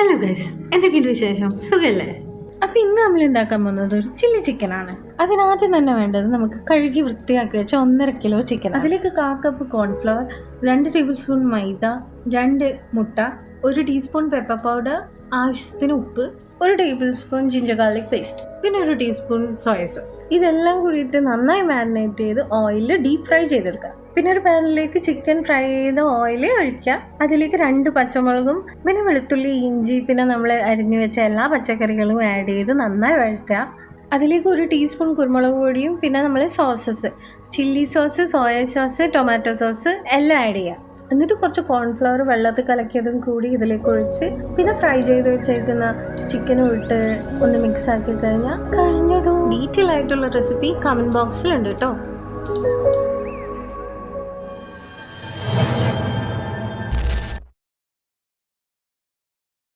Hello guys എന്തൊക്കെയുണ്ട് വിശേഷം? സുഖല്ലേ? അപ്പോൾ ഇന്ന് നമ്മൾ ഉണ്ടാക്കാൻ പോകുന്നത് ഒരു ചില്ലി ചിക്കനാണ് അതിനാദ്യം തന്നെ വേണ്ടത് നമുക്ക് കഴുകി വൃത്തിയാക്കി വെച്ച ഒന്നര കിലോ ചിക്കൻ അതിലേക്ക് കാ കപ്പ് കോൺഫ്ലവർ രണ്ട് ടേബിൾ സ്പൂൺ മൈദ രണ്ട് മുട്ട ഒരു ടീസ്പൂൺ പെപ്പർ പൗഡർ ആവശ്യത്തിന് ഉപ്പ് ഒരു table spoon ginger garlic paste പിന്നെ ഒരു ടീസ്പൂൺ സോയ സോസ് ഇതെല്ലാം കൂടിയിട്ട് നന്നായി മാരിനേറ്റ് ചെയ്ത് ഓയിലിൽ ഡീപ് ഫ്രൈ ചെയ്തെടുക്കുക പിന്നെ ഒരു പാനിലേക്ക് ചിക്കൻ ഫ്രൈ ചെയ്ത ഓയിൽ ഒഴിക്കുക അതിലേക്ക് രണ്ട് പച്ചമുളകും പിന്നെ വെളുത്തുള്ളി ഇഞ്ചി പിന്നെ നമ്മൾ അരിഞ്ഞു വെച്ച എല്ലാ പച്ചക്കറികളും ആഡ് ചെയ്ത് നന്നായി വഴറ്റുക അതിലേക്ക് ഒരു ടീസ്പൂൺ കുരുമുളക് പൊടിയും പിന്നെ നമ്മൾ sauces chilli sauce soya sauce tomato sauce എല്ലാം ആഡ് ചെയ്യുക എന്നിട്ട് കുറച്ച് കോൺഫ്ലവർ വെള്ളത്തിൽ കലക്കിയതും കൂടി ഇതിലേക്ക് ഒഴിച്ച് പിന്നെ ഫ്രൈ ചെയ്ത് വെച്ചേക്കുന്ന ചിക്കനും ഇട്ട് ഒന്ന് മിക്സ് ആക്കി കഴിഞ്ഞാൽ കഴിഞ്ഞിടും. ഡീറ്റെയിൽ ആയിട്ടുള്ള റെസിപ്പി കമന്റ് ബോക്സിലുണ്ട് കേട്ടോ